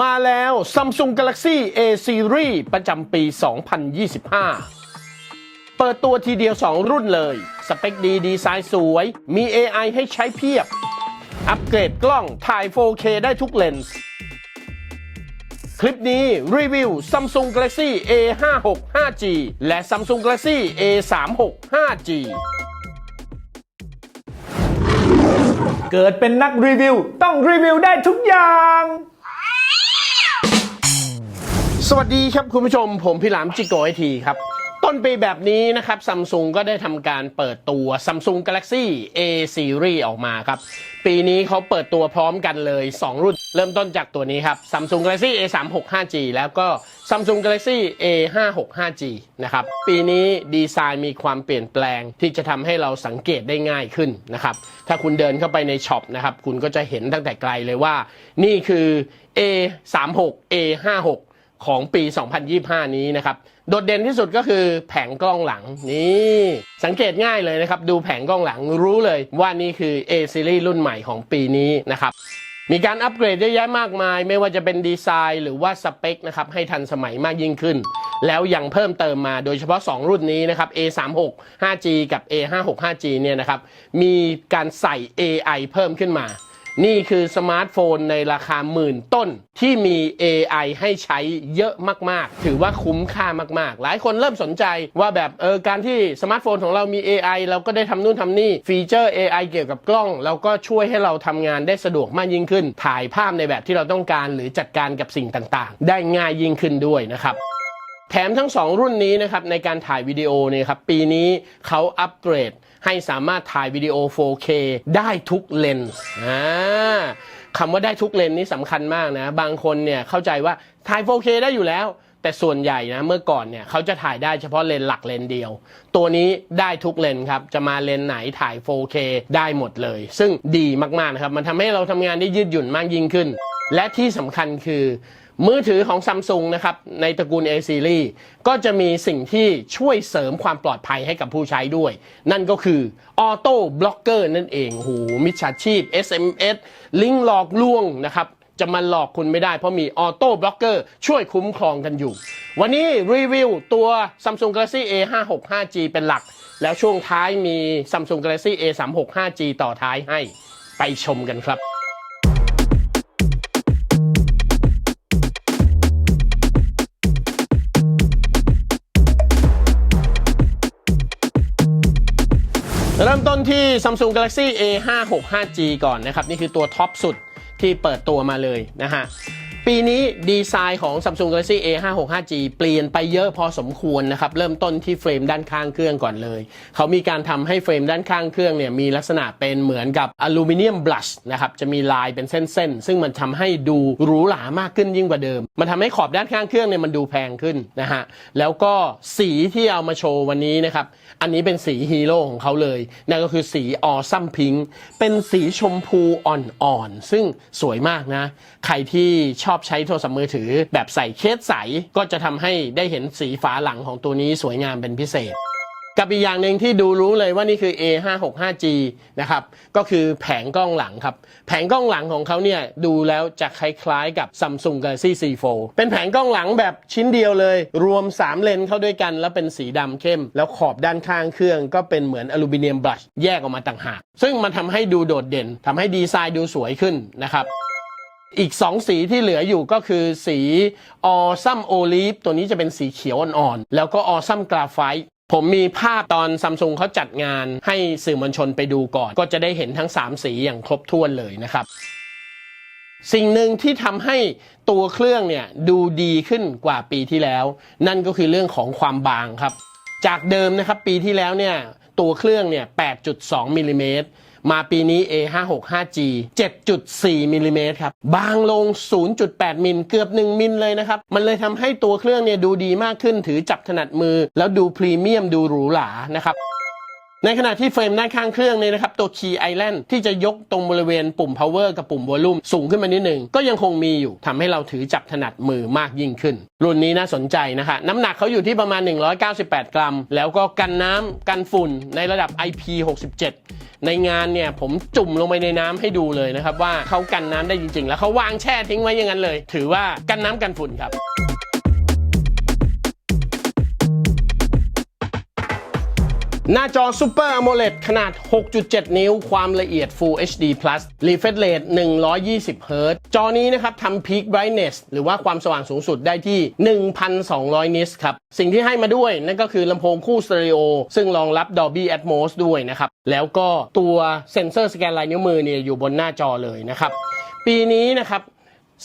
มาแล้ว Samsung Galaxy A Series ประจำปี 2025 เปิดตัวทีเดียว 2 รุ่นเลย สเปคดีดีไซน์สวย มี AI ให้ใช้เพียบ อัปเกรดกล้องถ่าย 4K ได้ทุกเลนส์ คลิปนี้รีวิว Samsung Galaxy A56 5G และ Samsung Galaxy A36 5G เกิดเป็นนักรีวิว ต้องรีวิวได้ทุกอย่าง สวัสดีครับคุณผู้ชม ผมพี่หลามจิโกไอทีครับ ต้นปีแบบนี้นะครับซัมซุงก็ได้ทำการเปิดตัว Samsung Galaxy A Series ออกมาครับ ปีนี้เขาเปิดตัวพร้อมกันเลย 2 รุ่น เริ่มต้นจากตัวนี้ครับ Samsung Galaxy A36 5G แล้วก็ Samsung Galaxy A56 5G นะครับ ปีนี้ดีไซน์มีความเปลี่ยนแปลงที่จะทำให้เราสังเกตได้ง่ายขึ้นนะครับ ถ้าคุณเดินเข้าไปในช็อปนะครับ คุณก็จะเห็นตั้งแต่ไกลเลยว่า นี่คือ A36 A56 ของปี 2025 นี้นะครับ โดดเด่นที่สุดก็คือแผงกล้องหลังนี่ สังเกตง่ายเลยนะครับ ดูแผงกล้องหลังรู้เลยว่านี่คือ A Series รุ่นใหม่ของปีนี้นะครับมีการอัปเกรดเยอะแยะมากมาย ไม่ว่าจะเป็นดีไซน์หรือว่าสเปคนะครับให้ทันสมัยมากยิ่งขึ้น แล้วยังเพิ่มเติมมาโดยเฉพาะ 2 รุ่นนี้นะครับ A36 5G กับ A56 5G เนี่ยนะครับมีการใส่ AI เพิ่มขึ้นมา นี่คือสมาร์ทโฟนในราคาหมื่นต้นที่มี AI ให้ใช้เยอะมาก ๆ ถือว่าคุ้มค่ามาก ๆ หลายคนเริ่มสนใจว่าแบบเออการที่สมาร์ทโฟนของเรามี AI เราก็ได้ทำนู่นทำนี่ ฟีเจอร์ AI เกี่ยวกับกล้อง เราก็ช่วยให้เราทำงานได้สะดวกมากยิ่งขึ้น ถ่ายภาพในแบบที่เราต้องการหรือจัดการกับสิ่งต่าง ๆ ได้ง่ายยิ่งขึ้นด้วยนะครับ แถมทั้ง 2 รุ่นนี้นะครับในการถ่ายวิดีโอเนี่ยครับปีนี้เขาอัปเกรดให้สามารถถ่ายวิดีโอ 4K ได้ทุกเลนส์อ่าคำว่าได้ทุกเลนส์นี่สำคัญมากนะ บางคนเนี่ยเข้าใจว่าถ่าย 4K ได้อยู่แล้ว แต่ส่วนใหญ่นะเมื่อก่อนเนี่ยเขาจะถ่ายได้เฉพาะเลนส์หลักเลนส์เดียว ตัวนี้ได้ทุกเลนส์ครับ จะมาเลนส์ไหนถ่าย 4K ได้หมดเลย ซึ่งดีมากๆนะครับ มันทำให้เราทำงานได้ยืดหยุ่นมากยิ่งขึ้น และที่สำคัญคือ มือถือของซัมซุงนะครับในตระกูล A Series ก็จะมีสิ่งที่ช่วยเสริมความปลอดภัยให้กับผู้ใช้ด้วย นั่นก็คือ Auto Blocker นั่นเองโหมิจฉาชีพ SMS ลิงก์หลอกลวงนะครับจะมาหลอกคุณไม่ได้เพราะมี Auto Blocker ช่วยคุ้มครองกันอยู่ วันนี้รีวิวตัว Samsung Galaxy A56 5G เป็นหลัก แล้วช่วงท้ายมี Samsung Galaxy A36 5G ต่อท้ายให้ไปชมกันครับ มต้นที่ Samsung Galaxy A56 5G ก่อนนะครับ นี่คือตัวท็อปสุดที่เปิดตัวมาเลยนะฮะ ปีนี้ดีไซน์ของ Samsung Galaxy A56 5G เปลี่ยนไปเยอะพอสมควรนะครับ เริ่มต้นที่เฟรมด้านข้างเครื่องก่อนเลย เขามีการทำให้เฟรมด้านข้างเครื่องเนี่ยมีลักษณะเป็นเหมือนกับอลูมิเนียมบลัชนะครับ จะมีลายเป็นเส้นๆ ซึ่งมันทำให้ดูหรูหรามากขึ้นยิ่งกว่าเดิม มันทำให้ขอบด้านข้างเครื่องเนี่ยมันดูแพงขึ้นนะฮะ แล้วก็สีที่เอามาโชว์วันนี้นะครับ อันนี้เป็นสีฮีโร่ของเขาเลย นั่นก็คือสีออซัมพิงเป็นสีชมพูอ่อนๆ ซึ่งสวยมากนะ ใครที่ชอบอบใช้โทรศัพท์มือถือ แบบใส่เคสใสก็จะทำให้ได้เห็นสีฝาหลังของตัวนี้สวยงามเป็นพิเศษกับอีกอย่างหนึ่งที่ดูรู้เลยว่านี่คือ A565G นะครับก็คือแผงกล้องหลังครับ แผงกล้องหลังของเขาเนี่ยดูแล้วจะคล้ายๆกับ Samsung Galaxy C4 เป็นแผงกล้องหลังแบบชิ้นเดียวเลย รวม 3 เลนเข้าด้วยกันแล้วเป็นสีดำเข้ม แล้วขอบด้านข้างเครื่องก็เป็นเหมือนอลูมิเนียมบลัชแยกออกมาต่างหาก ซึ่งมันทำให้ดูโดดเด่นทำให้ดีไซน์ดูสวยขึ้นนะครับ อีก 2 สีที่เหลืออยู่ก็คือสีออซัมโอลีฟตัวนี้จะเป็นสีเขียวอ่อนๆ แล้วก็ออซัมกราไฟต์ผมมีภาพตอนซัมซุงเขาจัดงานให้สื่อมวลชนไปดูก่อน ก็จะได้เห็นทั้ง 3 สีอย่างครบถ้วนเลยนะครับ สิ่งหนึ่งที่ทำให้ตัวเครื่องเนี่ยดูดีขึ้นกว่าปีที่แล้ว นั่นก็คือเรื่องของความบางครับ จากเดิมนะครับปีที่แล้วเนี่ยตัวเครื่องเนี่ย 8.2มิลลิเมตร มาปีนี้ A56 5G 7.4มิลลิเมตรครับ บางลง 0.8 มิลเกือบ 1 มิลเลยนะครับ มันเลยทำให้ตัวเครื่องเนี่ยดูดีมากขึ้นถือจับถนัดมือ แล้วดูพรีเมียมดูหรูหรานะครับ ในขณะที่เฟรมด้านข้างเครื่องเนี่ยนะครับตัว Key Island ที่จะยกตรงบริเวณปุ่ม power กับปุ่ม volume สูงขึ้นมานิดหนึ่งก็ยังคงมีอยู่ทำให้เราถือจับถนัดมือมากยิ่งขึ้น รุ่นนี้น่าสนใจนะคะ น้ำหนักเขาอยู่ที่ประมาณ 198 กรัม แล้วก็กันน้ำกันฝุ่นในระดับ IP67 ในงานเนี่ยผมจุ่มลงไปในน้ำให้ดูเลยนะครับว่าเขากันน้ำได้จริงๆ แล้วเขาวางแช่ทิ้งไว้อย่างนั้นเลย ถือว่ากันน้ำกันฝุ่นครับ หน้าจอ Super AMOLED ขนาด 6.7 นิ้ว ความละเอียด Full HD Plus Refresh Rate 120 Hz จอนี้นะครับทำ Peak Brightness หรือว่าความสว่างสูงสุดได้ที่ 1,200 นิตครับ สิ่งที่ให้มาด้วยนั่นก็คือลำโพงคู่สเตอริโอซึ่งรองรับ Dolby Atmos ด้วยนะครับ แล้วก็ตัวเซ็นเซอร์สแกนลายนิ้วมือเนี่ยอยู่บนหน้าจอเลยนะครับ ปีนี้นะครับ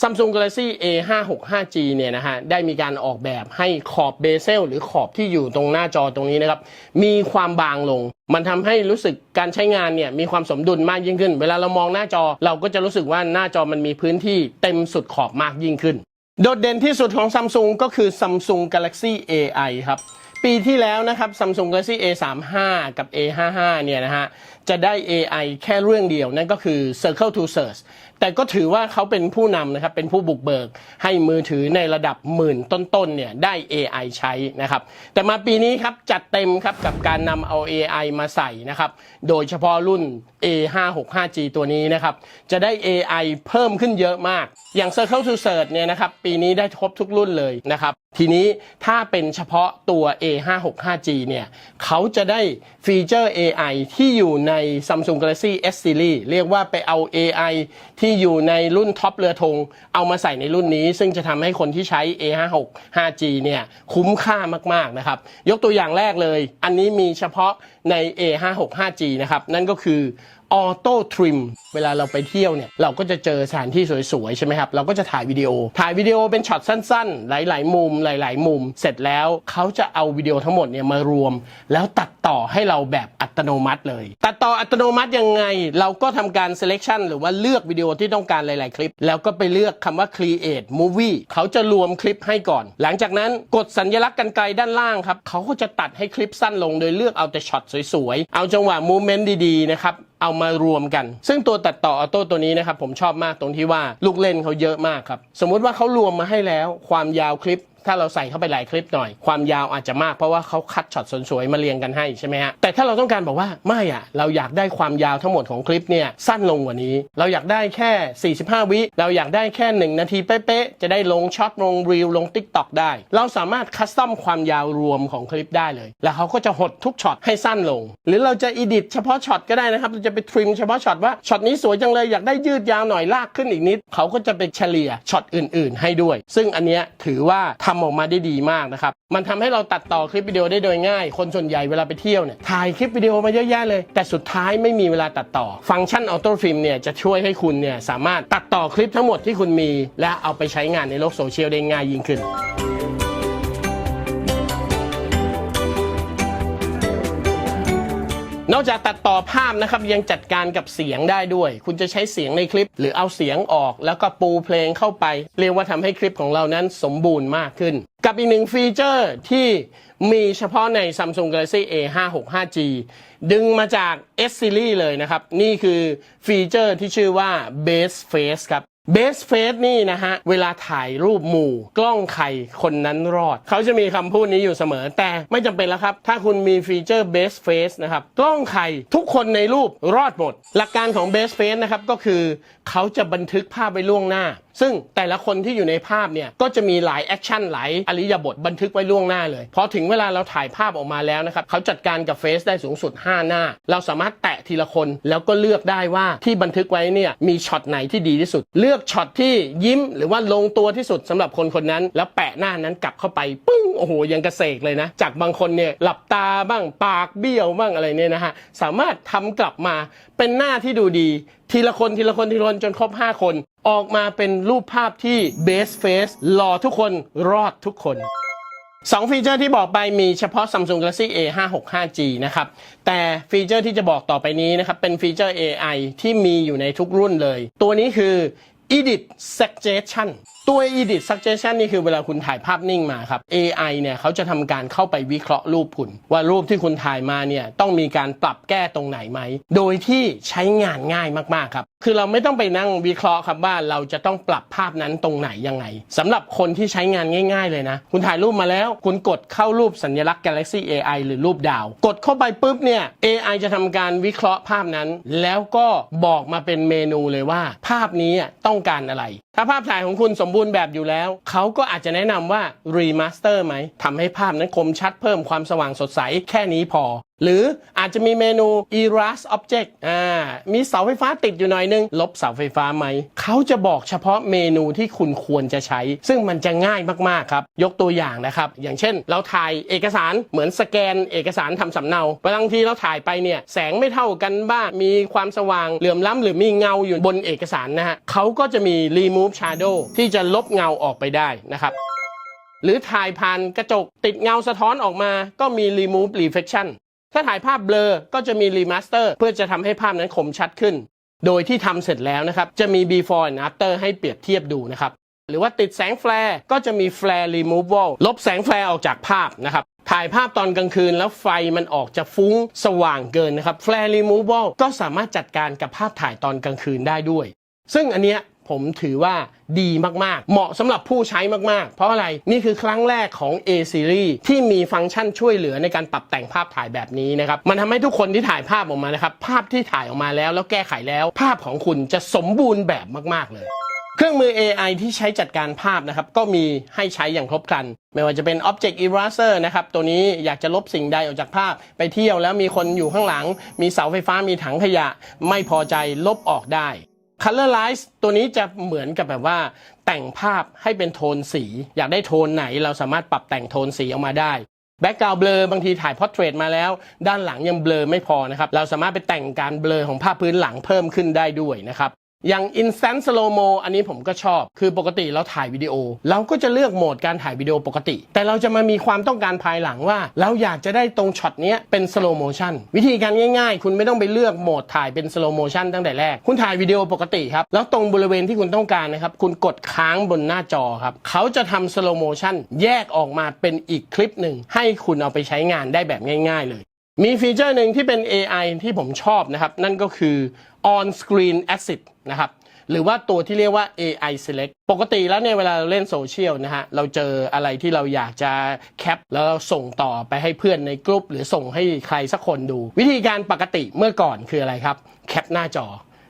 Samsung Galaxy A565G เนี่ยนะฮะได้มีการออกแบบให้ขอบเบเซลหรือขอบที่อยู่ตรงหน้าจอตรงนี้นะครับ มีความบางลง มันทำให้รู้สึกการใช้งานเนี่ยมีความสมดุลมากยิ่งขึ้น เวลาเรามองหน้าจอ เราก็จะรู้สึกว่าหน้าจอมันมีพื้นที่เต็มสุดขอบมากยิ่งขึ้น โดดเด่นที่สุดของ Samsung ก็คือ Samsung Galaxy AI ครับปีที่แล้วนะครับ Samsung Galaxy A35 กับ A55 เนี่ยนะฮะ จะได้ AI แค่เรื่องเดียว นั่นก็คือ Circle to Search แต่ก็ถือว่าเขาเป็นผู้นำนะครับ เป็นผู้บุกเบิกให้มือถือในระดับหมื่นต้นๆเนี่ยได้ AI ใช้นะครับ แต่มาปีนี้ครับจัดเต็มครับกับการนำเอา AI มาใส่นะครับ โดยเฉพาะรุ่น A565G ตัวนี้นะครับ จะได้ AI เพิ่มขึ้นเยอะมาก อย่าง Circle to Search เนี่ยนะครับ ปีนี้ได้ครบทุกรุ่นเลยนะครับ ทีนี้ถ้าเป็นเฉพาะตัว A565G เนี่ยเขาจะได้ฟีเจอร์ AI ที่อยู่ใน Samsung Galaxy S Series เรียกว่าไปเอา AI ที่นี่อยู่ในรุ่นท็อปเรือธงเอามาใส่ในรุ่นนี้ ซึ่งจะทำให้คนที่ใช้ A565G เนี่ยคุ้มค่ามากๆนะครับ ยกตัวอย่างแรกเลย อันนี้มีเฉพาะใน A565G นะครับ นั่นก็คือ ออโต้ทริมเวลาเราไปเที่ยวเนี่ยเราก็จะเจอสถานที่สวยๆ ใช่ไหมครับ เราก็จะถ่ายวิดีโอ ถ่ายวิดีโอเป็นช็อตสั้นๆ หลายๆ มุมหลาย ๆ มุม เสร็จแล้วเขาจะเอาวิดีโอทั้งหมดเนี่ยมารวม แล้วตัดต่อให้เราแบบอัตโนมัติเลย ตัดต่ออัตโนมัติยังไง เราก็ทำการ selection หรือว่าเลือกวิดีโอที่ต้องการหลาย ๆ คลิป แล้วก็ไปเลือกคำว่า create movie เขาจะรวมคลิปให้ก่อน หลังจากนั้นกดสัญลักษณ์กันไกลด้านล่างครับเขาก็จะตัดให้คลิปสั้นลงโดยเลือกเอาแต่ช็อตสวยๆ เอาจังหวะมูเมนต์ดีๆ นะครับ เอามารวมกัน ซึ่งตัวตัดต่อออโต้ตัวนี้นะครับผมชอบมากตรงที่ว่าลูกเล่นเขาเยอะมากครับ สมมุติว่าเขารวมมาให้แล้ว ความยาวคลิป ถ้าเราใส่เข้าไปหลายคลิปหน่อย ความยาวอาจจะมากเพราะว่าเขาคัดช็อตสวยๆมาเรียงกันให้ใช่ไหมฮะแต่ถ้าเราต้องการบอกว่าไม่อะเราอยากได้ความยาวทั้งหมดของคลิปเนี่ยสั้นลงกว่านี้ เราอยากได้แค่ 45 วิเราอยากได้แค่ 1 นาทีเป๊ะๆจะได้ลงช็อตลงรีลลง t ิ k t o k ได้ เราสามารถคัสตอมความยาวรวมของคลิปได้เลย แล้วเขาก็จะหดทุกช็อตให้สั้นลง หรือเราจะอีดิทเฉพาะช็อตก็ได้นะครับเราจะไปทริมเฉพาะช็อตว่าช็อตนี้สวยจังเลยอยากได้ยืดยาวหน่อยลากขึ้นอีกนิดเขาก็จะไปเฉลี่ยช็อตอื่น ๆ ให้ด้วย ซึ่งอันเนี้ยถือว่าทำออกมาได้ดีมากนะครับ มันทำให้เราตัดต่อคลิปวิดีโอได้โดยง่าย คนส่วนใหญ่เวลาไปเที่ยวเนี่ยถ่ายคลิปวิดีโอมาเยอะแยะเลย แต่สุดท้ายไม่มีเวลาตัดต่อ ฟังก์ชันออโต้ฟิล์มเนี่ยจะช่วยให้คุณเนี่ยสามารถตัดต่อคลิปทั้งหมดที่คุณมี และเอาไปใช้งานในโลกโซเชียลได้ง่ายยิ่งขึ้น นอกจากตัดต่อภาพนะครับยังจัดการกับเสียงได้ด้วย คุณจะใช้เสียงในคลิป หรือเอาเสียงออก แล้วก็ปูเพลงเข้าไป เรียกว่าทำให้คลิปของเรานั้นสมบูรณ์มากขึ้น กับอีกหนึ่งฟีเจอร์ที่มีเฉพาะใน Samsung Galaxy A565G ดึงมาจาก S Series เลยนะครับ นี่คือฟีเจอร์ที่ชื่อว่า Base Face ครับ Best Face นี่นะฮะ เวลาถ่ายรูปหมู่ กล้องใครคนนั้นรอด เขาจะมีคำพูดนี้อยู่เสมอ แต่ไม่จำเป็นแล้วครับ ถ้าคุณมีฟีเจอร์ Best Face นะครับ กล้องใครทุกคนในรูปรอดหมด หลักการของ Best Face นะครับ ก็คือเขาจะบันทึกภาพไว้ล่วงหน้า ซึ่งแต่ละคนที่อยู่ในภาพเนี่ย ก็จะมีหลายแอคชั่นหลายอริยบทบันทึกไว้ล่วงหน้าเลยพอถึงเวลาเราถ่ายภาพออกมาแล้วนะครับเขาจัดการกับเฟซได้สูงสุด 5 หน้า เราสามารถแตะทีละคนแล้วก็เลือกได้ว่าที่บันทึกไว้เนี่ยมีช็อตไหนที่ดีที่สุดเลือกช็อตที่ยิ้มหรือว่าลงตัวที่สุดสำหรับคนคนนั้น แล้วแปะหน้านั้นกลับเข้าไปปึ้งโอ้โหยังกระเสกเลยนะ จากบางคนเนี่ยหลับตาบ้างปากเบี้ยวบ้างอะไรเนี่ยนะฮะสามารถทำกลับมาเป็นหน้าที่ดูดี ทีละคนทีละคนทีละคนจนครบ 5 คน ออกมาเป็นรูปภาพที่ best face หล่อทุกคนรอดทุกคนสองฟีเจอร์ที่บอกไปมีเฉพาะ Samsung Galaxy A565G นะครับ แต่ฟีเจอร์ที่จะบอกต่อไปนี้นะครับ เป็นฟีเจอร์ AI ที่มีอยู่ในทุกรุ่นเลย ตัวนี้คือ Edit Suggestion ตัว edit suggestion นี่คือเวลาคุณถ่ายภาพนิ่งมาครับ AI เนี่ยเขาจะทำการเข้าไปวิเคราะห์รูปคุณ ว่ารูปที่คุณถ่ายมาเนี่ยต้องมีการปรับแก้ตรงไหนไหม โดยที่ใช้งานง่ายมาก ๆ ครับคือเราไม่ต้องไปนั่งวิเคราะห์ครับว่าเราจะต้องปรับภาพนั้นตรงไหนยังไงสำหรับคนที่ใช้งานง่าย ๆ เลยนะ คุณถ่ายรูปมาแล้ว คุณกดเข้ารูปสัญลักษณ์ Galaxy AI หรือรูปดาว กดเข้าไปปุ๊บเนี่ย AI จะทำการวิเคราะห์ภาพนั้น แล้วก็บอกมาเป็นเมนูเลยว่า ภาพนี้ต้องการอะไร ถ้าภาพถ่ายของคุณสมบูรณ์แบบอยู่แล้ว เขาก็อาจจะแนะนำว่ารีมาสเตอร์ไหมทำให้ภาพนั้นคมชัดเพิ่มความสว่างสดใสแค่นี้พอ หรืออาจจะมีเมนู erase object อ่า มีเสาไฟฟ้าติดอยู่หน่อยนึง ลบเสาไฟฟ้าไหม เขาจะบอกเฉพาะเมนูที่คุณควรจะใช้ ซึ่งมันจะง่ายมาก ๆ ครับ ยกตัวอย่างนะครับ อย่างเช่น เราถ่ายเอกสารเหมือนสแกนเอกสารทำสำเนา บางทีเราถ่ายไปเนี่ย แสงไม่เท่ากันบ้าง มีความสว่างเหลื่อมล้ำหรือมีเงาอยู่บนเอกสารนะฮะเขาก็จะมี remove shadow ที่จะลบเงาออกไปได้นะครับหรือถ่ายผ่านกระจกติดเงาสะท้อนออกมาก็มี remove reflection ถ้าถ่ายภาพเบลอก็จะมี remaster เพื่อจะทำให้ภาพนั้นคมชัดขึ้น โดยที่ทำเสร็จแล้วนะครับ จะมี before and after ให้เปรียบเทียบดูนะครับ หรือว่าติดแสงแฟลร์ก็จะมี flare removal ลบแสงแฟลร์ออกจากภาพนะครับถ่ายภาพตอนกลางคืนแล้วไฟมันออกจะฟุ้งสว่างเกินนะครับ flare removal ก็สามารถจัดการกับภาพถ่ายตอนกลางคืนได้ด้วย ซึ่งอันเนี้ย ผมถือว่าดีมาก ๆ เหมาะสำหรับผู้ใช้มาก ๆ เพราะอะไรนี่คือครั้งแรกของ A Series ที่มีฟังก์ชันช่วยเหลือในการปรับแต่งภาพถ่ายแบบนี้นะครับ มันทำให้ทุกคนที่ถ่ายภาพออกมานะครับ ภาพที่ถ่ายออกมาแล้วแล้วแก้ไขแล้ว ภาพของคุณจะสมบูรณ์แบบมาก ๆ เลยเครื่องมือ AI ที่ใช้จัดการภาพนะครับ ก็มีให้ใช้อย่างครบครัน ไม่ว่าจะเป็น Object Eraser นะครับ ตัวนี้อยากจะลบสิ่งใดออกจากภาพ ไปเที่ยวแล้วมีคนอยู่ข้างหลัง มีเสาไฟฟ้ามีถังขยะ ไม่พอใจลบออกได้ Colorize ตัวนี้จะเหมือนกับแบบว่าแต่งภาพให้เป็นโทนสี อยากได้โทนไหนเราสามารถปรับแต่งโทนสีออกมาได้แบ็กกราวด์เบลอบางทีถ่ายพอร์เทรตมาแล้ว ด้านหลังยังเบลอไม่พอนะครับ เราสามารถไปแต่งการเบลอของภาพพื้นหลังเพิ่มขึ้นได้ด้วยนะครับ อย่าง Instant Slow Mo อันนี้ผมก็ชอบ คือปกติเราถ่ายวิดีโอ เราก็จะเลือกโหมดการถ่ายวิดีโอปกติ แต่เราจะมามีความต้องการภายหลังว่า เราอยากจะได้ตรงช็อตนี้เป็น Slow Motion วิธีการง่ายๆ คุณไม่ต้องไปเลือกโหมดถ่ายเป็น Slow Motion ตั้งแต่แรก คุณถ่ายวิดีโอปกติครับ แล้วตรงบริเวณที่คุณต้องการนะครับ คุณกดค้างบนหน้าจอครับ เขาจะทำ Slow Motion แยกออกมาเป็นอีกคลิปหนึ่งให้คุณเอาไปใช้งานได้แบบง่าย ๆ เลยมีฟีเจอร์หนึ่งที่เป็น AI ที่ผมชอบนะครับ นั่นก็คือ on screen assist นะครับหรือว่าตัวที่เรียกว่า AI select ปกติแล้วเนี่ยเวลาเราเล่นโซเชียลนะฮะเราเจออะไรที่เราอยากจะแคปแล้วเราส่งต่อไปให้เพื่อนในกลุ่มหรือส่งให้ใครสักคนดู วิธีการปกติเมื่อก่อนคืออะไรครับ แคปหน้าจอ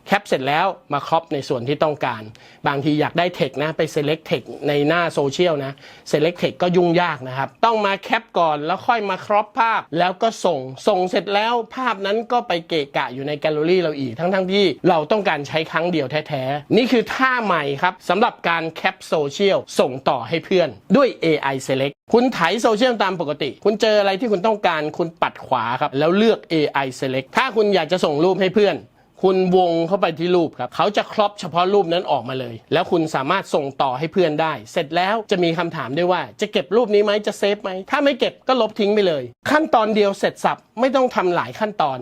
แคปเสร็จแล้วมาครอปในส่วนที่ต้องการ บางทีอยากได้เทคนะไป select text ในหน้าโซเชียลนะ select text ก็ยุ่งยากนะครับ ต้องมาแคปก่อนแล้วค่อยมาครอปภาพ แล้วก็ส่งส่งเสร็จแล้วภาพนั้นก็ไปเกะกะอยู่ในแกลเลอรี่เราอีกทั้งๆทที่เราต้องการใช้ครั้งเดียวแท้ๆ นี่คือท่าใหม่ครับสำหรับการแคปโซเชียลส่งต่อให้เพื่อนด้วย AI select คุณไถโซเชียลตามปกติ คุณเจออะไรที่คุณต้องการคุณปัดขวาครับ แล้วเลือก AI select ถ้าคุณอยากจะส่งรูปให้เพื่อน คุณวงเข้าไปที่รูปครับเขาจะครอปเฉพาะรูปนั้นออกมาเลย แล้วคุณสามารถส่งต่อให้เพื่อนได้ เสร็จแล้วจะมีคำถามด้วยว่า จะเก็บรูปนี้ไหมจะเซฟไหมถ้าไม่เก็บก็ลบทิ้งไปเลย ขั้นตอนเดียวเสร็จสับไม่ต้องทำหลายขั้นตอน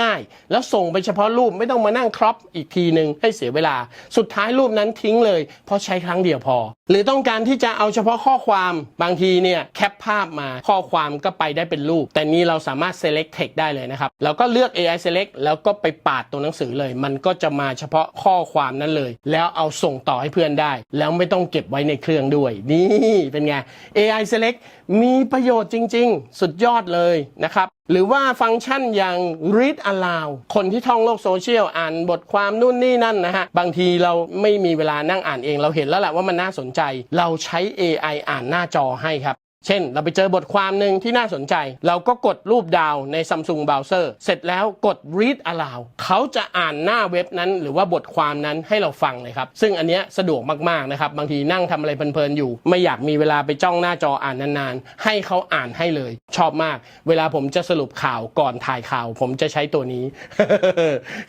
ง่าย ๆ แล้วส่งไปเฉพาะรูปไม่ต้องมานั่งครอปอีกทีหนึ่งให้เสียเวลา สุดท้ายรูปนั้นทิ้งเลย เพราะใช้ครั้งเดียวพอ หรือต้องการที่จะเอาเฉพาะข้อความบางทีเนี่ยแคปภาพมาข้อความก็ไปได้เป็นรูป แต่นี้เราสามารถ select text ได้เลยนะครับแล้วก็เลือก AI select แล้วก็ไปปาดตัวหนังสือเลย มันก็จะมาเฉพาะข้อความนั้นเลย แล้วเอาส่งต่อให้เพื่อนได้ แล้วไม่ต้องเก็บไว้ในเครื่องด้วย นี่เป็นไง AI select มีประโยชน์จริง ๆ สุดยอดเลยนะครับ หรือว่าฟังก์ชันอย่าง read aloud คนที่ท่องโลกโซเชียลอ่านบทความนู่นนี่นั่นนะฮะ บางทีเราไม่มีเวลานั่งอ่านเองเราเห็นแล้วแหละว่ามันน่าสนใจ เราใช้ AI อ่านหน้าจอให้ครับ เช่น เราไปเจอบทความหนึ่งที่น่าสนใจ เราก็กดรูปดาวใน Samsung Browser เสร็จแล้วกด read aloud เขาจะอ่านหน้าเว็บนั้นหรือว่าบทความนั้นให้เราฟังเลยครับ ซึ่งอันเนี้ยสะดวกมากๆนะครับ บางทีนั่งทำอะไรเพลินๆอยู่ ไม่อยากมีเวลาไปจ้องหน้าจออ่านนานๆ ให้เขาอ่านให้เลย ชอบมาก เวลาผมจะสรุปข่าวก่อนถ่ายข่าว ผมจะใช้ตัวนี้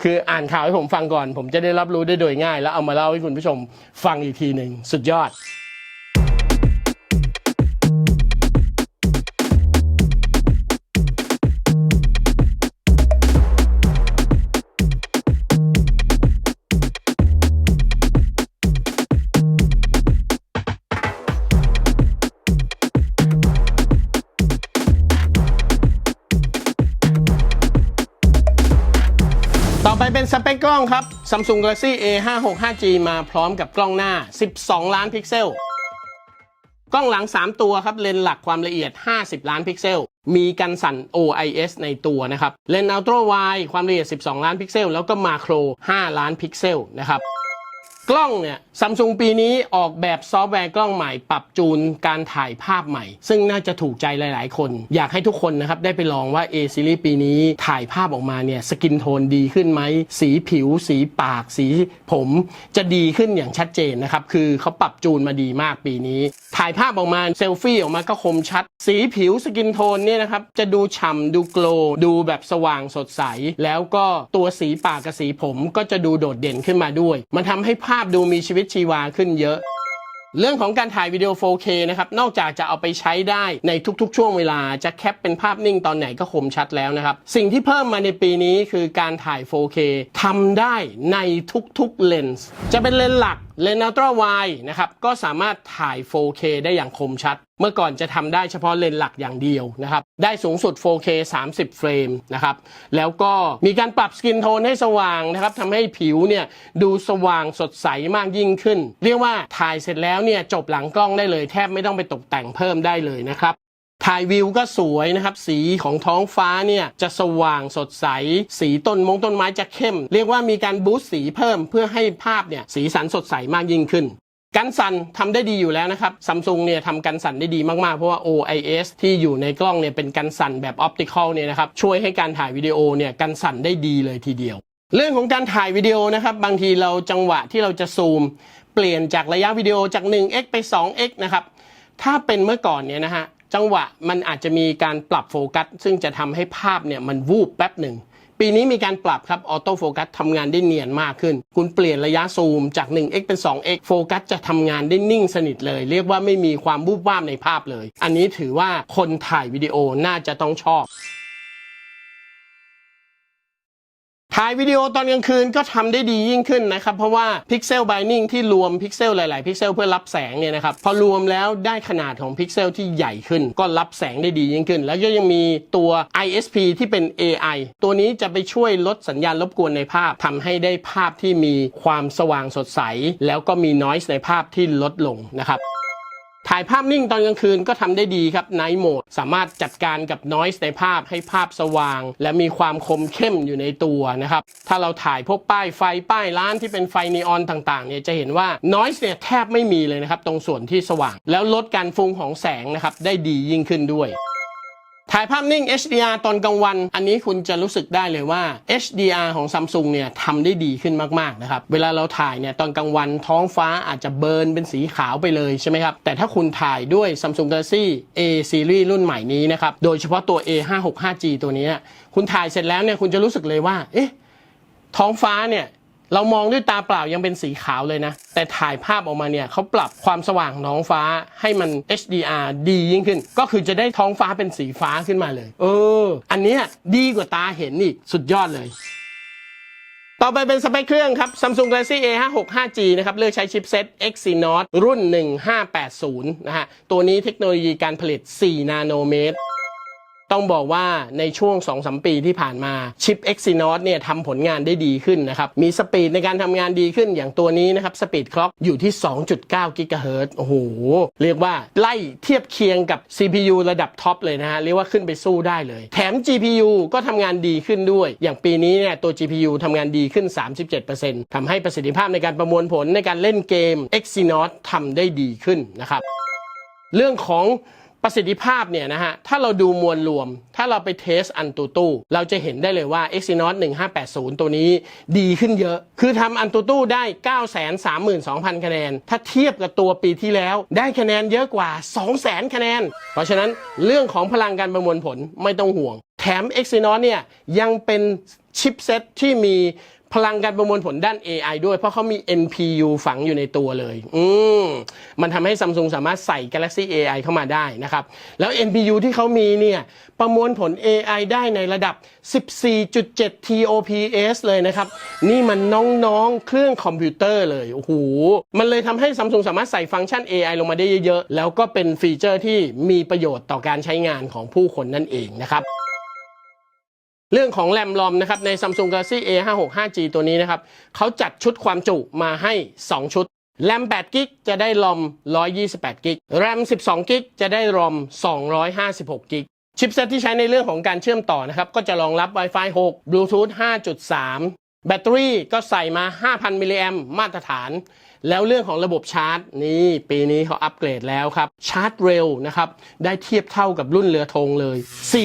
คืออ่านข่าวให้ผมฟังก่อน ผมจะได้รับรู้ได้โดยง่าย แล้วเอามาเล่าให้คุณผู้ชมฟังอีกทีหนึ่งสุดยอด เป็นกล้องครับ Samsung Galaxy A56 5G มาพร้อมกับกล้องหน้า 12 ล้านพิกเซล กล้องหลัง 3 ตัวครับ เลนส์หลักความละเอียด 50 ล้านพิกเซล มีกันสั่น OIS ในตัวนะครับ เลนส์อัลตร้าไวความละเอียด 12 ล้านพิกเซล แล้วก็มาโคร 5 ล้านพิกเซลนะครับ กล้องเนี่ยซัมซุงปีนี้ออกแบบซอฟต์แวร์กล้องใหม่ ปรับจูนการถ่ายภาพใหม่ ซึ่งน่าจะถูกใจหลาย ๆ คน อยากให้ทุกคนนะครับได้ไปลองว่า A series ปีนี้ถ่ายภาพออกมาเนี่ยสกินโทนดีขึ้นไหม สีผิว สีปาก สีผมจะดีขึ้นอย่างชัดเจนนะครับ คือเขาปรับจูนมาดีมากปีนี้ ถ่ายภาพออกมาเซลฟี่ออกมาก็คมชัด สีผิวสกินโทนเนี่ยนะครับจะดูฉ่ำดูโกลดูแบบสว่างสดใส แล้วก็ตัวสีปากกับสีผมก็จะดูโดดเด่นขึ้นมาด้วย มันทำให้ภาพดูมีชีวิตชีวาขึ้นเยอะ เรื่องของการถ่ายวิดีโอ 4K นะครับ นอกจากจะเอาไปใช้ได้ในทุกๆ ช่วงเวลาจะแคปเป็นภาพนิ่งตอนไหนก็คมชัดแล้วนะครับ สิ่งที่เพิ่มมาในปีนี้คือการถ่าย 4K ทำได้ในทุกๆเลนส์จะเป็นเลนส์หลักเลนส์อัลตร้าไวนะครับก็สามารถถ่าย 4K ได้อย่างคมชัด เมื่อก่อนจะทำได้เฉพาะเลนส์หลักอย่างเดียวนะครับได้สูงสุด 4K 30 เฟรมนะครับแล้วก็มีการปรับสกินโทนให้สว่างนะครับทำให้ผิวเนี่ยดูสว่างสดใสมากยิ่งขึ้น เรียกว่าถ่ายเสร็จแล้วเนี่ยจบหลังกล้องได้เลยแทบไม่ต้องไปตกแต่งเพิ่มได้เลยนะครับ ถ่ายวิวก็สวยนะครับ สีของท้องฟ้าเนี่ยจะสว่างสดใส สีต้นมงต้นไม้จะเข้ม เรียกว่ามีการบูสต์สีเพิ่มเพื่อให้ภาพเนี่ยสีสันสดใสมากยิ่งขึ้นกันสั่นทำได้ดีอยู่แล้วนะครับซัมซุงเนี่ยทำกันสั่นได้ดีมาก ๆ เพราะว่า OIS ที่อยู่ในกล้องเนี่ยเป็นกันสั่นแบบออปติคอลเนี่ยนะครับช่วยให้การถ่ายวิดีโอเนี่ยกันสั่นได้ดีเลยทีเดียว เรื่องของการถ่ายวิดีโอนะครับบางทีเราจังหวะที่เราจะซูม เปลี่ยนจากระยะวิดีโอจาก 1x ไป 2x นะครับถ้าเป็นเมื่อก่อนเนี่ยนะฮะ จังหวะมันอาจจะมีการปรับโฟกัส ซึ่งจะทำให้ภาพเนี่ยมันวูบแป๊บหนึ่ง ปีนี้มีการปรับครับออโต้โฟกัสทำงานได้เนียนมากขึ้น คุณเปลี่ยนระยะซูมจาก 1x เป็น 2x โฟกัสจะทำงานได้นิ่งสนิทเลย เรียกว่าไม่มีความวูบวาบในภาพเลย อันนี้ถือว่าคนถ่ายวิดีโอน่าจะต้องชอบ ถ่ายวิดีโอตอนกลางคืนก็ทำได้ดียิ่งขึ้นนะครับ เพราะว่าพิกเซลไบนิ่งที่รวมพิกเซลหลาย ๆ พิกเซลเพื่อรับแสงเนี่ยนะครับ พอรวมแล้วได้ขนาดของพิกเซลที่ใหญ่ขึ้น ก็รับแสงได้ดียิ่งขึ้น แล้วก็ยังมีตัว ISP ที่เป็น AI ตัวนี้จะไปช่วยลดสัญญาณรบกวนในภาพทำให้ได้ภาพที่มีความสว่างสดใส แล้วก็มี noise ในภาพที่ลดลงนะครับ ถ่ายภาพนิ่งตอนกลางคืนก็ทำได้ดีครับ Night Mode สามารถจัดการกับ Noise ในภาพให้ภาพสว่าง และมีความคมเข้มอยู่ในตัวนะครับ ถ้าเราถ่ายพวกป้ายไฟป้ายร้านที่เป็นไฟนีออนต่างๆเนี่ยจะเห็นว่า Noise เนี่ยแทบไม่มีเลยนะครับ ตรงส่วนที่สว่าง แล้วลดการฟุ้งของแสงนะครับ ได้ดียิ่งขึ้นด้วย ถ่ายภาพนิ่ง HDR ตอนกลางวัน อันนี้คุณจะรู้สึกได้เลยว่า HDR ของ Samsung เนี่ยทำได้ดีขึ้นมากๆนะครับ เวลาเราถ่ายเนี่ยตอนกลางวันท้องฟ้าอาจจะเบิร์นเป็นสีขาวไปเลยใช่ไหมครับ แต่ถ้าคุณถ่ายด้วย Samsung Galaxy A Series รุ่นใหม่นี้นะครับ โดยเฉพาะตัว A56 5G ตัวนี้ คุณถ่ายเสร็จแล้วเนี่ยคุณจะรู้สึกเลยว่า เอ๊ะ ท้องฟ้าเนี่ย เรามองด้วยตาเปล่ายังเป็นสีขาวเลยนะ แต่ถ่ายภาพออกมาเนี่ยเขาปรับความสว่างท้องฟ้าให้มัน HDR ดียิ่งขึ้น ก็คือจะได้ท้องฟ้าเป็นสีฟ้าขึ้นมาเลย เออ อันเนี้ยดีกว่าตาเห็นอีกสุดยอดเลยต่อไปเป็นสเปคเครื่องครับ Samsung Galaxy A56 5G นะครับ เลือกใช้ชิปเซ็ต Exynos รุ่น 1580 นะฮะ ตัวนี้เทคโนโลยีการผลิต 4 นาโนเมตร ต้องบอกว่าในช่วง 2-3 ปีที่ผ่านมาชิป Exynos เนี่ยทำผลงานได้ดีขึ้นนะครับ มีสปีดในการทำงานดีขึ้นอย่างตัวนี้นะครับสปีดคล็อกอยู่ที่ 2.9 กิกะเฮิรตซ์โอ้โห เรียกว่าไล่เทียบเคียงกับ CPU ระดับท็อปเลยนะฮะ เรียกว่าขึ้นไปสู้ได้เลย แถม GPU ก็ทำงานดีขึ้นด้วย อย่างปีนี้เนี่ยตัว GPU ทำงานดีขึ้น 37%ทำให้ประสิทธิภาพในการประมวลผลในการเล่นเกม Exynos ทำได้ดีขึ้นนะครับเรื่องของ ประสิทธิภาพเนี่ยนะฮะ ถ้าเราดูมวลรวม ถ้าเราไปเทสอันตูตู้เราจะเห็นได้เลยว่า Exynos 1580 ตัวนี้ดีขึ้นเยอะ คือทำอันตูตู้ได้ 932,000 คะแนน ถ้าเทียบกับตัวปีที่แล้ว ได้คะแนนเยอะกว่า 200,000 คะแนน เพราะฉะนั้นเรื่องของพลังการประมวลผลไม่ต้องห่วง แถม Exynos เนี่ยยังเป็นชิปเซ็ตที่มี พลังการประมวลผลด้าน AI ด้วย เพราะเขามี NPU ฝังอยู่ในตัวเลย อืมมันทำให้ Samsung สามารถใส่ Galaxy AI เข้ามาได้นะครับ แล้ว NPU ที่เขามีเนี่ย ประมวลผล AI ได้ในระดับ 14.7 TOPS เลยนะครับ นี่มันน้องๆ เครื่องคอมพิวเตอร์เลย โอ้โห มันเลยทำให้ Samsung สามารถใส่ฟังก์ชัน AI ลงมาได้เยอะๆ แล้วก็เป็นฟีเจอร์ที่มีประโยชน์ต่อการใช้งานของผู้คนนั่นเองนะครับ เรื่องของแรมลอมนะครับใน Samsung Galaxy A56 5G ตัวนี้นะครับเขาจัดชุดความจุมาให้ 2 ชุดแรม8กิกจะได้ลอม128กิกแรม12กิกจะได้ลอม256กิกชิปเซตที่ใช้ในเรื่องของการเชื่อมต่อนะครับ ก็จะรองรับ Wi-Fi 6 Bluetooth 5.3 แบตเตอรี่ก็ใส่มา 5,000 มิลลิแอมมาตรฐาน แล้วเรื่องของระบบชาร์จ นี่ปีนี้เขาอัปเกรดแล้วครับ ชาร์จเร็วนะครับ ได้เทียบเท่ากับรุ่นเรือธงเลย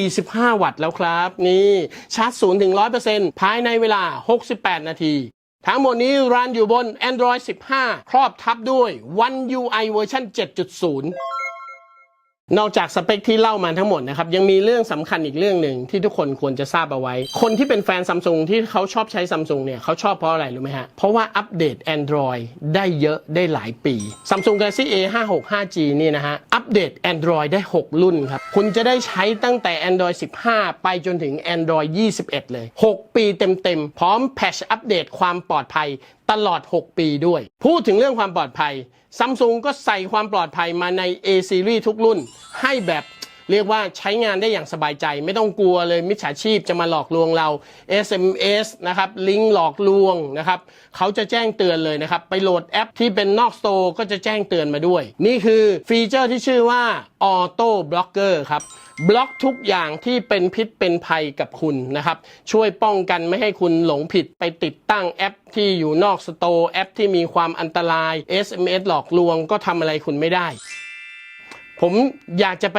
45 วัตต์แล้วครับ นี่ชาร์จ0ถึง100%ภายในเวลา 68 นาที ทั้งหมดนี้รันอยู่บน Android 15 ครอบทับด้วย One UI เวอร์ชัน7.0 นอกจากสเปคที่เล่ามาทั้งหมดนะครับยังมีเรื่องสำคัญอีกเรื่องหนึ่งที่ทุกคนควรจะทราบเอาไว้ คนที่เป็นแฟนซัมซุงที่เขาชอบใช้ซัมซุงเนี่ยเขาชอบเพราะอะไรรู้ไหมฮะ เพราะว่าอัปเดต Android ได้เยอะได้หลายปี Samsung Galaxy A56 5G นี่นะฮะ อัปเดต Android ได้ 6 รุ่นครับ คุณจะได้ใช้ตั้งแต่ Android 15 ไปจนถึง Android 21 เลย 6 ปีเต็มๆ พร้อมแพชอัปเดตความปลอดภัยตลอด 6 ปีด้วย พูดถึงเรื่องความปลอดภัย ซัมซุงก็ใส่ความปลอดภัยมาใน A Series ทุกรุ่น ให้แบบเรียกว่าใช้งานได้อย่างสบายใจ ไม่ต้องกลัวเลยมิจฉาชีพจะมาหลอกลวงเรา SMS นะครับลิงก์หลอกลวงนะครับเขาจะแจ้งเตือนเลยนะครับ ไปโหลดแอปที่เป็นนอกสโตร์ก็จะแจ้งเตือนมาด้วย นี่คือฟีเจอร์ที่ชื่อว่า Auto Blocker ครับ บล็อกทุกอย่างที่เป็นพิษเป็นภัยกับคุณนะครับ ช่วยป้องกันไม่ให้คุณหลงผิดไปติดตั้งแอปที่อยู่นอกสโตร์แอปที่มีความอันตราย SMS หลอกลวงก็ทำอะไรคุณไม่ได้ ผมอยากจะไป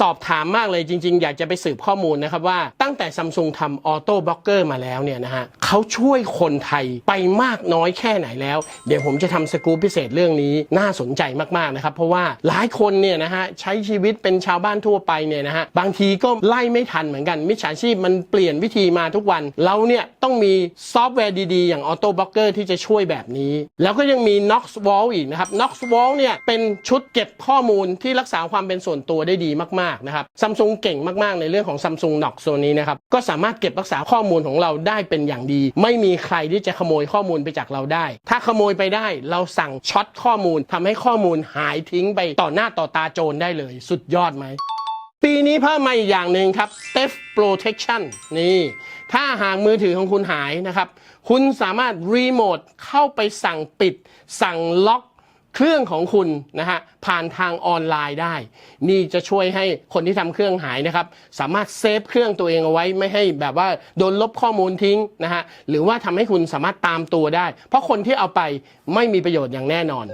สอบถามมากเลยจริง ๆ อยากจะไปสืบข้อมูลนะครับว่าตั้งแต่ซัมซุงทำออโต้บล็อกเกอร์มาแล้วเนี่ยนะฮะเขาช่วยคนไทยไปมากน้อยแค่ไหนแล้ว เดี๋ยวผมจะทำสกู๊ปพิเศษเรื่องนี้น่าสนใจมากๆนะครับ เพราะว่าหลายคนเนี่ยนะฮะใช้ชีวิตเป็นชาวบ้านทั่วไปเนี่ยนะฮะบางทีก็ไล่ไม่ทันเหมือนกันมิจฉาชีพมันเปลี่ยนวิธีมาทุกวันเราเนี่ยต้องมีซอฟต์แวร์ดี ๆ อย่างออโต้บล็อกเกอร์ที่จะช่วยแบบนี้ แล้วก็ยังมี Knox Wall อีกนะครับ Knox Wall เนี่ยเป็นชุดเก็บข้อมูลที่รักษาความเป็นส่วนตัวได้ดีมากๆนะครับซัมซุงเก่งมากๆในเรื่องของ Samsung Knox โซนนี้นะครับก็สามารถเก็บรักษาข้อมูลของเราได้เป็นอย่างดี ไม่มีใครที่จะขโมยข้อมูลไปจากเราได้ ถ้าขโมยไปได้เราสั่งช็อตข้อมูลทำให้ข้อมูลหายทิ้งไปต่อหน้าต่อตาโจรได้เลย สุดยอดไหมปีนี้เพิ่มมาอีกอย่างหนึ่งครับ Theft Protection นี่ ถ้าหากมือถือของคุณหายนะครับ คุณสามารถรีโมทเข้าไปสั่งปิด สั่งล็อก เครื่องของคุณนะฮะผ่านทางออนไลน์ได้ นี่จะช่วยให้คนที่ทำเครื่องหายนะครับ สามารถเซฟเครื่องตัวเองเอาไว้ไม่ให้แบบว่าโดนลบข้อมูลทิ้งนะฮะหรือว่าทำให้คุณสามารถตามตัวได้ เพราะคนที่เอาไปไม่มีประโยชน์อย่างแน่นอน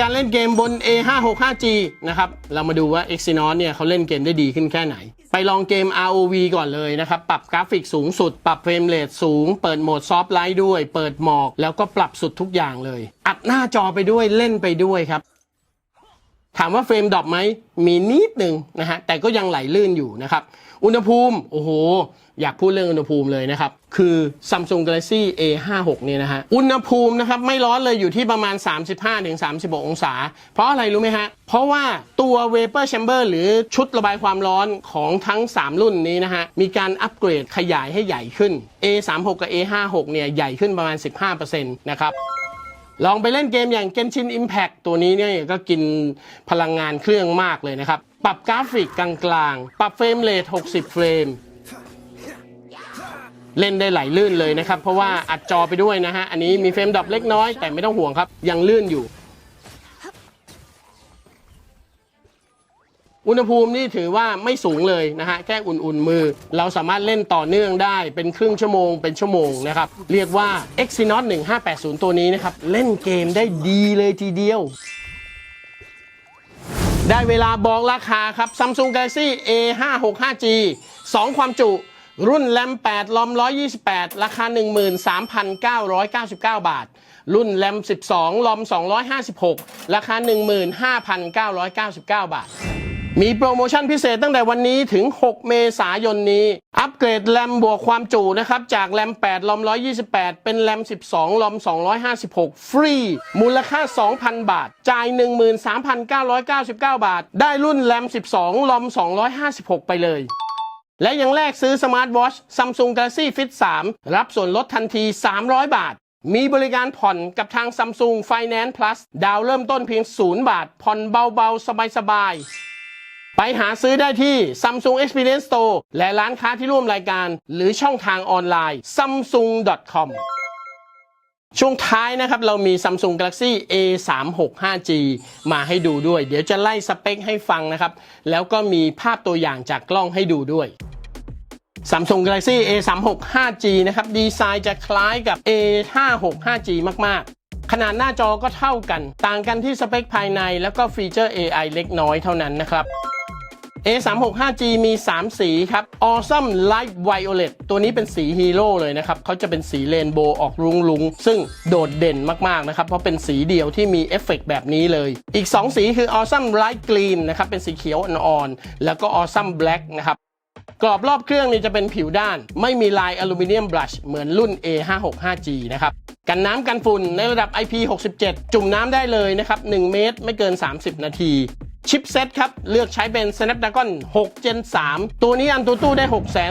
การเล่นเกมบน A565G นะครับ เรามาดูว่า Exynos เนี่ยเขาเล่นเกมได้ดีขึ้นแค่ไหน ไปลองเกม ROV ก่อนเลยนะครับ ปรับกราฟิกสูงสุด ปรับเฟรมเรทสูง เปิดโหมดซอฟต์ไลท์ด้วย เปิดหมอก แล้วก็ปรับสุดทุกอย่างเลย อัดหน้าจอไปด้วยเล่นไปด้วยครับ ถามว่าเฟรมดรอปไหม มีนิดหนึ่งนะฮะ แต่ก็ยังไหลลื่นอยู่นะครับ อุณหภูมิ โอ้โห อยากพูดเรื่องอุณหภูมิเลยนะครับ คือ Samsung Galaxy A56 เนี่ยนะฮะ อุณหภูมินะครับไม่ร้อนเลยอยู่ที่ประมาณ 35-36 องศา เพราะอะไรรู้ไหมฮะ เพราะว่าตัว Vapor Chamber หรือชุดระบายความร้อนของทั้ง 3 รุ่นนี้นะฮะ มีการอัปเกรดขยายให้ใหญ่ขึ้น A36 กับ A56 เนี่ยใหญ่ขึ้นประมาณ 15%นะครับลองไปเล่นเกมอย่าง Genshin Impact ตัวนี้เนี่ยก็กินพลังงานเครื่องมากเลยนะครับ ปรับกราฟิกกลางๆ ปรับเฟรมเรท60 เฟรม เล่นได้ไหลลื่นเลยนะครับ เพราะว่าอัดจอไปด้วยนะฮะ อันนี้มีเฟรมดรอปเล็กน้อยแต่ไม่ต้องห่วงครับ ยังลื่นอยู่ อุณหภูมินี่ถือว่าไม่สูงเลยนะฮะ แค่อุ่นๆมือ เราสามารถเล่นต่อเนื่องได้เป็นครึ่งชั่วโมง เป็นชั่วโมงนะครับ เรียกว่า Exynos 1580 ตัวนี้นะครับ เล่นเกมได้ดีเลยทีเดียวได้เวลาบอกราคาครับ Samsung Galaxy A565G 2 ความจุ รุ่นแรม8ลอม 128 ราคา 13,999 บาท รุ่นแรม12ลอม 256 ราคา 15,999 บาท มีโปรโมชั่นพิเศษตั้งแต่วันนี้ถึง 6 เมษายนนี้ อัปเกรดแรมบวกความจุนะครับ จากแรม8ลอม 128 เป็นแรม12ลอม 256 ฟรี มูลค่า 2,000 บาท จ่าย 13,999 บาท ได้รุ่นแรม12ลอม 256 ไปเลย และยังแลกซื้อสมาร์ทวอช Samsung Galaxy Fit 3 รับส่วนลดทันที 300 บาท มีบริการผ่อนกับทาง Samsung Finance Plus ดาวเริ่มต้นเพียง 0 บาท ผ่อนเบาๆ สบายๆ ไปหาซื้อได้ที่ Samsung Experience Store และร้านค้าที่ร่วมรายการ หรือช่องทางออนไลน์ samsung.com ช่วงท้ายนะครับ เรามี Samsung Galaxy A36 5G มาให้ดูด้วย เดี๋ยวจะไล่สเปคให้ฟังนะครับ แล้วก็มีภาพตัวอย่างจากกล้องให้ดูด้วย Samsung Galaxy A36 5G นะครับ ดีไซน์จะคล้ายกับ A56 5G มาก ๆ ขนาดหน้าจอก็เท่ากัน ต่างกันที่สเปคภายในแล้วก็ฟีเจอร์ AI เล็กน้อยเท่านั้นนะครับ A36 5G มี 3 สีครับ Awesome Light Violet ตัวนี้เป็นสีฮีโร่เลยนะครับเขาจะเป็นสีเรนโบว์ออกรุงรุงๆซึ่งโดดเด่นมาก ๆ นะครับ เพราะเป็นสีเดียวที่มีเอฟเฟกต์แบบนี้เลย อีก 2 สีคือ Awesome Light Green นะครับ เป็นสีเขียวอ่อนๆแล้วก็ Awesome Black นะครับกรอบรอบเครื่องนี่จะเป็นผิวด้าน ไม่มีลายอลูมิเนียมบลัชเหมือนรุ่น A56 5G นะครับกันน้ำกันฝุ่นในระดับ IP67 จุ่มน้ำได้เลยนะครับ 1 เมตรไม่เกิน 30 นาที ชิปเซตครับ เลือกใช้เป็น Snapdragon 6 Gen 3 ตัวนี้อันตูตู้ได้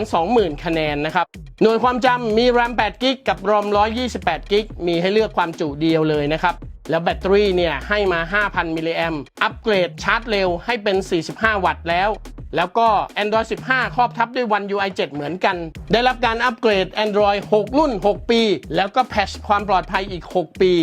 620,000 คะแนนนะครับ หน่วยความจำมี RAM 8 g b กับ ROM 128 g b มีให้เลือกความจุเดียวเลยนะครับ แล้วแบตเตอรี่เนี่ยให้มา 5,000 มิลลิแอมอัปเกรดชาร์จเร็วให้เป็น 45 วัตต์แล้ว แล้วก็ Android 15 ครอบทับด้วย One UI 7 เหมือนกัน ได้รับการอัปเกรด Android 6 รุ่น 6 ปี แล้วก็แพชความปลอดภัยอีก 6 ปี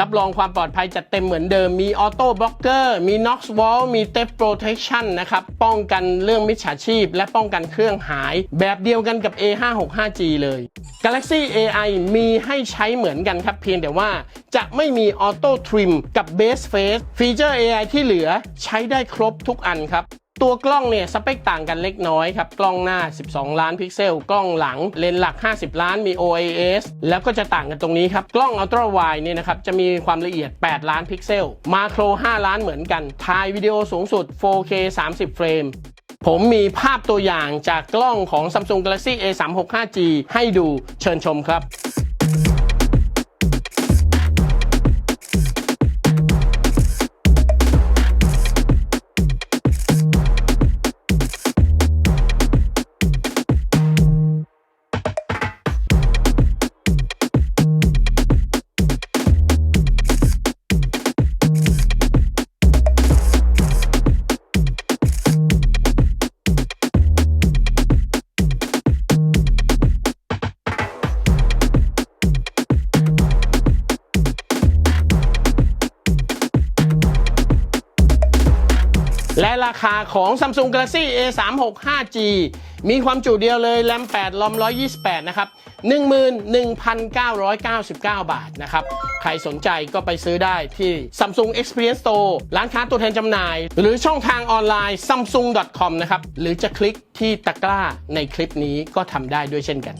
รับรองความปลอดภัยจัดเต็มเหมือนเดิม มี Auto Blocker มี Knox Wall มี Theft Protection นะครับ ป้องกันเรื่องมิจฉาชีพ และป้องกันเครื่องหาย แบบเดียวกันกับ A565G เลย Galaxy AI มีให้ใช้เหมือนกันครับ เพียงแต่ว่าจะไม่มี Auto Trim กับ Base Face ฟีเจอร์ AI ที่เหลือใช้ได้ครบทุกอันครับ ตัวกล้องเนี่ยสเปคต่างกันเล็กน้อยครับ กล้องหน้า 12 ล้านพิกเซล กล้องหลังเลนส์หลัก 50 ล้านมี OIS แล้วก็จะต่างกันตรงนี้ครับ กล้อง Ultra Wide เนี่ยนะครับ จะมีความละเอียด 8 ล้านพิกเซล มาโคร 5 ล้านเหมือนกันถ่ายวิดีโอสูงสุด 4K 30 เฟรมผมมีภาพตัวอย่างจากกล้องของ Samsung Galaxy A36 5G ให้ดูเชิญชมครับ ของ Samsung Galaxy A36 5G มีความจุเดียวเลยแรม8ลอม128 นะครับ 11,999 บาทนะครับ ใครสนใจก็ไปซื้อได้ที่ Samsung Experience Store ร้านค้าตัวแทนจำหน่าย หรือช่องทางออนไลน์ samsung.com นะครับ หรือจะคลิกที่ตะกร้าในคลิปนี้ก็ทำได้ด้วยเช่นกัน